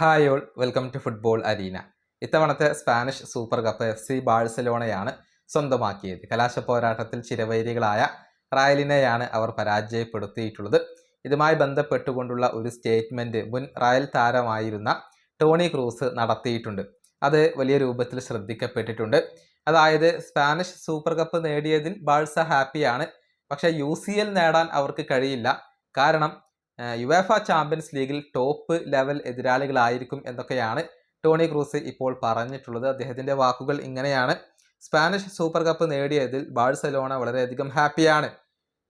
Hi all welcome to football arena. ഇത്തവണത്തെ Spanish super cup F C ബാഴ്സലോണയാണ് സ്വന്തമാക്കിയത്. കലാശ പോരാട്ടത്തിൽ ചിരവൈരികളായ റായലിനെയാണ് അവർ പരാജയപ്പെടുത്തിയിട്ടുള്ളത്. ഇതുമായി ബന്ധപ്പെട്ടുകൊണ്ടുള്ള ഒരു സ്റ്റേറ്റ്മെന്റ് മുൻ റയൽ താരമായിരുന്ന ടോണി ക്രൂസ് നടത്തിയിട്ടുണ്ട്. അത് വലിയ രൂപത്തിൽ ശ്രദ്ധിക്കപ്പെട്ടിട്ടുണ്ട്. അതായത് സ്പാനിഷ് സൂപ്പർ കപ്പ് നേടിയതിൽ ബാഴ്സ ഹാപ്പിയാണ്. പക്ഷേ യു സി എൽ നേടാൻ അവർക്ക് കഴിയില്ല. കാരണം യുവേഫ ചാമ്പ്യൻസ് ലീഗിൽ ടോപ്പ് ലെവൽ എതിരാളികളായിരിക്കും എന്നൊക്കെയാണ് ടോണി ക്രൂസ് ഇപ്പോൾ പറഞ്ഞിട്ടുള്ളത്. അദ്ദേഹത്തിന്റെ വാക്കുകൾ ഇങ്ങനെയാണ്. സ്പാനിഷ് സൂപ്പർ കപ്പ് നേടിയതിൽ ബാഴ്സലോണ വളരെയധികം ഹാപ്പിയാണ്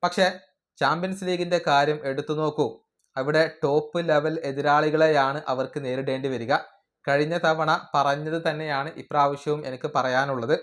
പക്ഷേ ചാമ്പ്യൻസ് ലീഗിന്റെ കാര്യം എടുത്തു നോക്കൂ. അവിടെ ടോപ്പ് ലെവൽ എതിരാളികളെയാണ് അവർക്ക് നേരിടേണ്ടി വരിക. കഴിഞ്ഞ തവണ പറഞ്ഞത് തന്നെയാണ് ഇപ്രാവശ്യവും എനിക്ക് പറയാനുള്ളത്.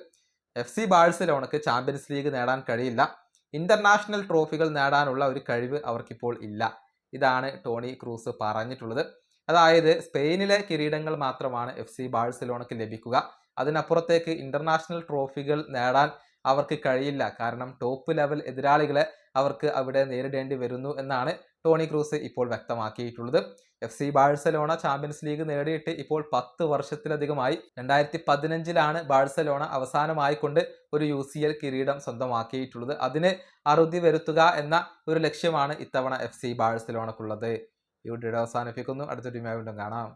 എഫ് സി ബാഴ്സലോണക്ക് ചാമ്പ്യൻസ് ലീഗ് നേടാൻ കഴിയില്ല. ഇന്റർനാഷണൽ ട്രോഫികൾ നേടാനുള്ള ഒരു കഴിവ് അവർക്കിപ്പോൾ ഇല്ല. ഇതാണ് ടോണി ക്രൂസ് പറഞ്ഞിട്ടുള്ളത്. അതായത് സ്പെയിനിലെ കിരീടങ്ങൾ മാത്രമാണ് എഫ് സി ബാഴ്സലോണയ്ക്ക് ലഭിക്കുക. അതിനപ്പുറത്തേക്ക് ഇന്റർനാഷണൽ ട്രോഫികൾ നേടാൻ അവർക്ക് കഴിയില്ല. കാരണം ടോപ്പ് ലെവൽ എതിരാളികളെ അവർക്ക് അവിടെ നേരിടേണ്ടി വരുന്നു എന്നാണ് ടോണി ക്രൂസ് ഇപ്പോൾ വ്യക്തമാക്കിയിട്ടുള്ളത്. F C Barcelona champions league നേടിയിട്ട് ഇപ്പോൾ പത്ത് വർഷത്തിലധികമായി രണ്ടായിരത്തി പതിനഞ്ചിലാണ് ബാഴ്സലോണ അവസാനമായിക്കൊണ്ട് ഒരു യു സി എൽ കിരീടം സ്വന്തമാക്കിയിട്ടുള്ളത്. അതിന് അറുതി വരുത്തുക എന്ന ഒരു ലക്ഷ്യമാണ് ഇത്തവണ എഫ് സി ബാഴ്സലോണക്കുള്ളത്. ഈ വീഡിയോ അവസാനിപ്പിക്കുന്നു. അടുത്തൊരു വീണ്ടും കാണാം.